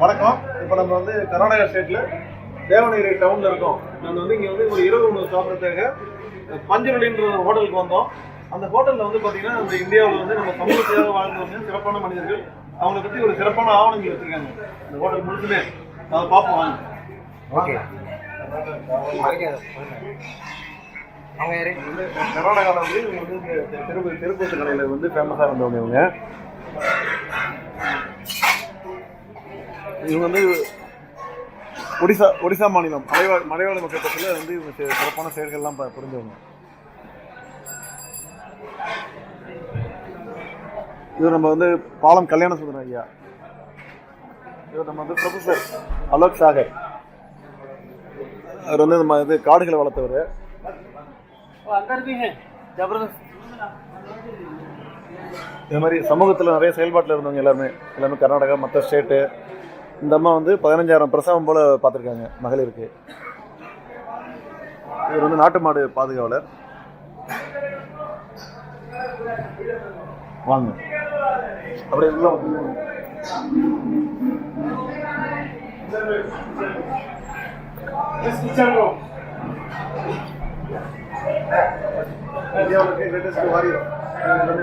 வணக்கம். இப்போ நம்ம வந்து கர்நாடகா ஸ்டேட்ல தேவநகிரி டவுன்ல இருக்கோம். நம்ம வந்து இங்க வந்து ஒரு இரவு உணவு சாப்பிட்றதுக்காக பஞ்சரடின்ற ஒரு ஹோட்டலுக்கு வந்தோம். அந்த ஹோட்டல்ல வந்து பாத்தீங்கன்னா இந்த இந்தியாவில் வந்து நம்ம சமூகத்தியாக வாழ்ந்தவங்க சிறப்பான மனிதர்கள். அவங்கள பத்தி ஒரு சிறப்பான ஆவணங்கள் வச்சிருக்காங்க. இந்த ஹோட்டல் முழுசுமே. அதை பார்ப்போம் வாங்க. ஓகே. அவங்க வந்து கர்நாடகாவில் வந்து வந்து தெருக்கூத்து கடையில் வந்து ஃபேமஸாக இருந்தவங்க இவங்க. இவங்க வந்து ஒடிசா ஒடிசா மாநிலம் மலைவாழ் மலைவாழ் மக்கள் பக்கத்தில் வந்து இவங்க சிறப்பான செயல்கள்லாம் புரிஞ்சவங்க. இவர் நம்ம வந்து பாலம் கல்யாண சுந்தரம் ஐயா. இவர் நம்ம வந்து ப்ரொஃபஸர் அலோக் சாகர். அவர் வந்து நம்ம இது காடுகளை வளர்த்தவர். ஜபர்தஸ்த். மாதிரி சமூகத்தில் நிறைய செயல்பாட்டில் இருந்தவங்க எல்லாருமே. எல்லாமே கர்நாடகா மற்ற ஸ்டேட்டு இந்த அம்மா வந்து பதினஞ்சாயிரம் பிரசவம் போல பார்த்துருக்காங்க மகளிருக்கு. இவர் வந்து நாட்டு மாடு பாதுகாவலர். வாங்க. அப்படியே உள்ள இந்தியாவுக்கு greatest warrior. எல்லாமே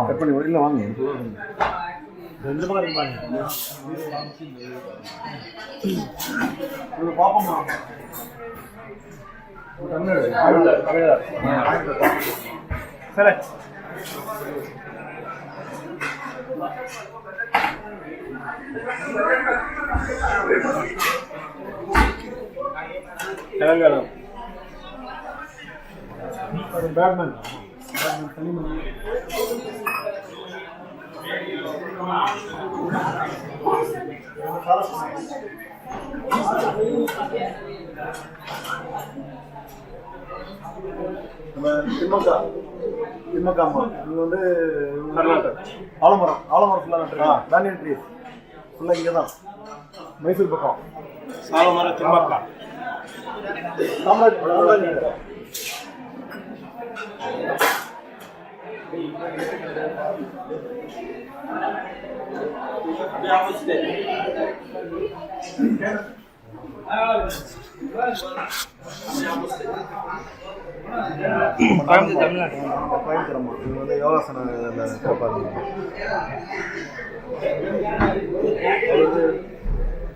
கட் பண்ணி வெளியில வாங்க ரெண்டு பக்கம் இருப்பாங்க இது சரி தெலங்கானா பேட்மேன். நம்ம திமுக. திமுக அம்மா. இவங்க வந்து ஆலமரம். ஆலமரம் ஃபுல்லாக நட்டுருக்கா. பேனியன் ட்ரீஸ் ஃபுல்லாக இங்கே தான் மைசூர் பக்கம். ஆலமரம் திமுக. காமராஜ் நகர். இவங்க வந்து யோகாசன சிறப்பாக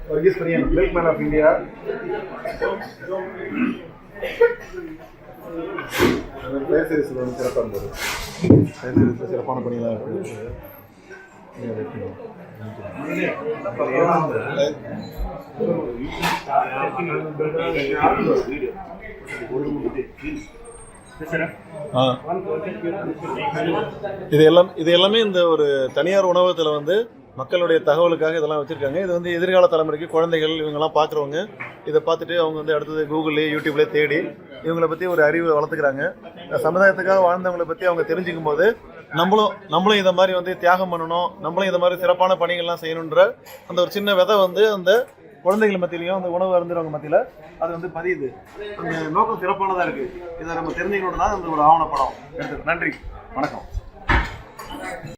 Verghese Kurien milk man of India பெயர் வந்து சிறப்பாக இருந்தது. சிறப்பான பணிகளாக இருக்குது இது எல்லாம் இது எல்லாமே இந்த ஒரு தனியார் உணவகத்தில் வந்து மக்களுடைய தகவலுக்காக இதெல்லாம் வச்சுருக்காங்க. இது வந்து எதிர்கால தலைமுறைக்கு குழந்தைகள் இவங்கெல்லாம் பார்க்குறவங்க இதை பார்த்துட்டு அவங்க வந்து அடுத்தது கூகுள்லேயே யூடியூப்லேயே தேடி இவங்களை பற்றி ஒரு அறிவை வளர்த்துக்கிறாங்க. சமுதாயத்துக்காக வாழ்ந்தவங்களை பற்றி அவங்க தெரிஞ்சுக்கும் போது நம்மளும் நம்மளும் இதை மாதிரி வந்து தியாகம் பண்ணணும் நம்மளும் இதை மாதிரி சிறப்பான பணிகள்லாம் செய்யணுன்ற அந்த ஒரு சின்ன விதை வந்து அந்த குழந்தைகள் மத்தியிலையும் அந்த உணவு அருந்துறவங்க மத்தியில் அது வந்து பதியுது. அந்த நோக்கம் சிறப்பானதாக இருக்குது இதை நம்ம தெரிஞ்சுக்கணும்னா அந்த ஒரு ஆவணப்படம் எடுத்து நன்றி. வணக்கம்.